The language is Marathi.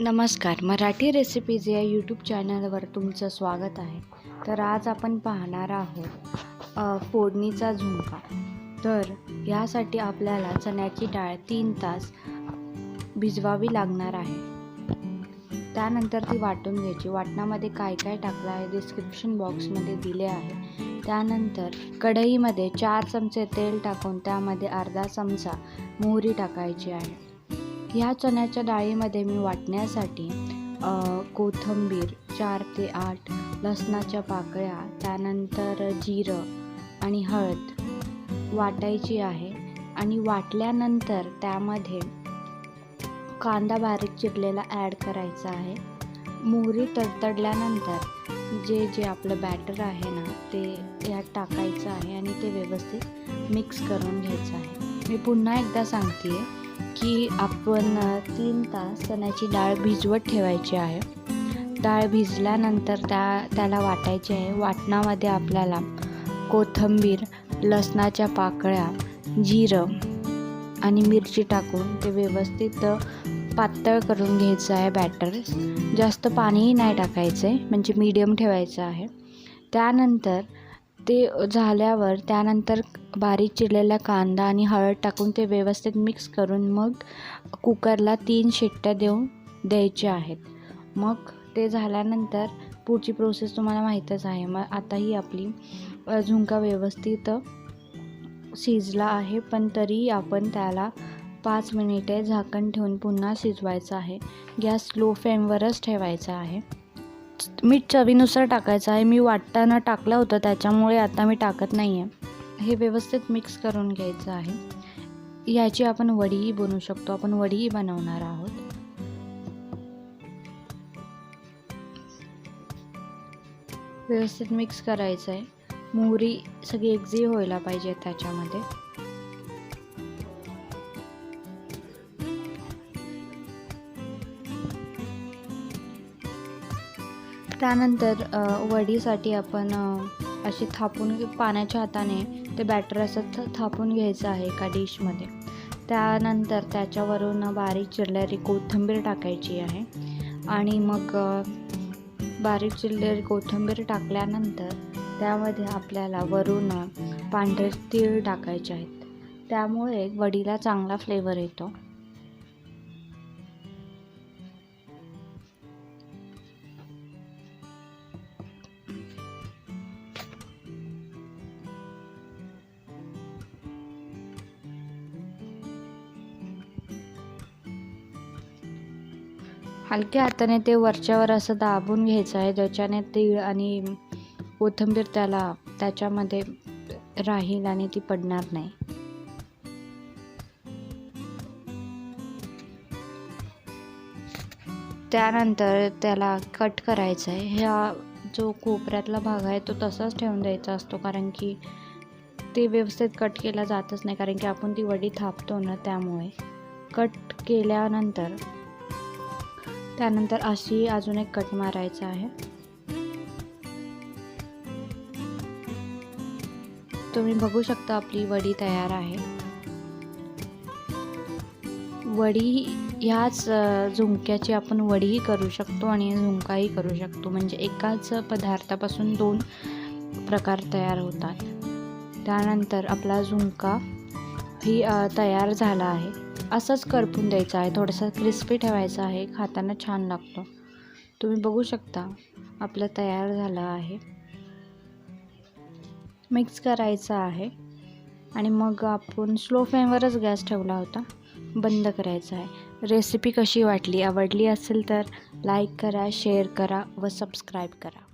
नमस्कार. मराठी रेसिपीज या यूट्यूब चॅनलवर तुमचं स्वागत आहे. तर आज आपण पाहणार आहोत फोडणीचा झुणका. तर यासाठी आपल्याला चण्याची डाळ तीन तास भिजवावी लागणार आहे. त्यानंतर ती वाटून घ्यायची. वाटणामध्ये काय काय टाकलं आहे डिस्क्रिप्शन बॉक्समध्ये दिले आहे. त्यानंतर कढईमध्ये चार चमचे तेल टाकून त्यामध्ये अर्धा चमचा मोहरी टाकायची आहे. ह्या चण्याच्या डाळीमध्ये मी वाटण्यासाठी कोथंबीर कोथिंबीर चार ते आठ लसणाच्या पाकळ्या त्यानंतर जिरं आणि हळद वाटायची आहे आणि वाटल्यानंतर त्यामध्ये कांदा बारीक चिरलेला ॲड करायचा आहे. मोहरी तडतडल्यानंतर जे जे आपलं बॅटर आहे ना ते यात टाकायचं आहे आणि ते व्यवस्थित मिक्स करून घ्यायचं आहे. मी पुन्हा एकदा सांगते आहे की आपण तीन तास चण्याची डाळ भिजवत ठेवायची आहे. डाळ भिजल्यानंतर त्या त्याला वाटायची आहे. वाटणामध्ये आपल्याला कोथिंबीर लसणाच्या पाकळ्या जिरं आणि मिरची टाकून ते व्यवस्थित पातळ करून घ्यायचं आहे बॅटर जास्त पाणीही नाही टाकायचं आहे म्हणजे मीडियम ठेवायचं आहे. त्यानंतर ते झाल्यावर त्यानंतर बारीक चिरलेला कांदा आणि हळद टाकून ते व्यवस्थित मिक्स करून मग कुकरला तीन शिट्ट्या देऊन द्यायच्या आहेत. मग ते झाल्यानंतर पुढची प्रोसेस तुम्हाला माहीतच आहे. मग आता ही आपली झुणका व्यवस्थित शिजला आहे. पण तरी आपण त्याला पाच मिनिटे झाकण ठेवून पुन्हा शिजवायचं आहे. गॅस स्लो फ्लेमवरच ठेवायचा आहे. मीठ चवीनुसार टाकायचं आहे. मी वाटताना टाकलं होतं त्याच्यामुळे आता मी टाकत नाही आहे हे व्यवस्थित मिक्स करून घ्यायचं आहे. याची आपण वडीही बनवू शकतो. आपण वडीही बनवणार आहोत. व्यवस्थित मिक्स करायचं आहे मोहरी सगळी एक्झी व्हायला पाहिजे त्याच्यामध्ये. त्यानंतर वडीसाठी आपण अशी थापून पाण्याच्या हाताने ते बॅटर असं थ थापून घ्यायचं आहे एका डिशमध्ये त्यानंतर त्याच्यावरून बारीक चिरलेली कोथिंबीर टाकायची आहे. आणि मग बारीक चिरलेली कोथिंबीर टाकल्यानंतर त्यामध्ये आपल्याला वरून पांढरे तीळ टाकायचे आहेत. त्यामुळे वडीला चांगला फ्लेवर येतो. हलक्या हाताने ते वरच्यावर असं दाबून घ्यायचं आहे. ज्याच्याने तीळ आणि कोथिंबीर त्याला त्याच्यामध्ये राहील आणि ती पडणार नाही. त्यानंतर त्याला कट करायचं आहे. ह्या जो कोपऱ्यातला भाग आहे तो तसाच ठेवून द्यायचा असतो कारण की ते व्यवस्थित कट केला जातच नाही कारण की आपण ती वडी थापतो ना त्यामुळे. कट केल्यानंतर त्यानंतर अशी अजून एक कट मारायचा आहे. तुम्ही बघू शकता आपली वडी तयार आहे. वडी ह्याच झुमक्याची आपण वडीही करू शकतो आणि झुमकाही करू शकतो. म्हणजे एकाच पदार्थापासून दोन प्रकार तयार होतात. त्यानंतर आपला झुमका ही तयार झाला आहे. असंच करपून द्यायचं आहे. थोडंसं क्रिस्पी ठेवायचं आहे. खाताना छान लागतो. तुम्ही बघू शकता आपलं तयार झालं आहे. मिक्स करायचं आहे. आणि मग आपण स्लो फ्लेमवरच गॅस ठेवला होता. बंद करायचा आहे. रेसिपी कशी वाटली? आवडली असेल तर लाईक करा शेअर करा व सबस्क्राईब करा.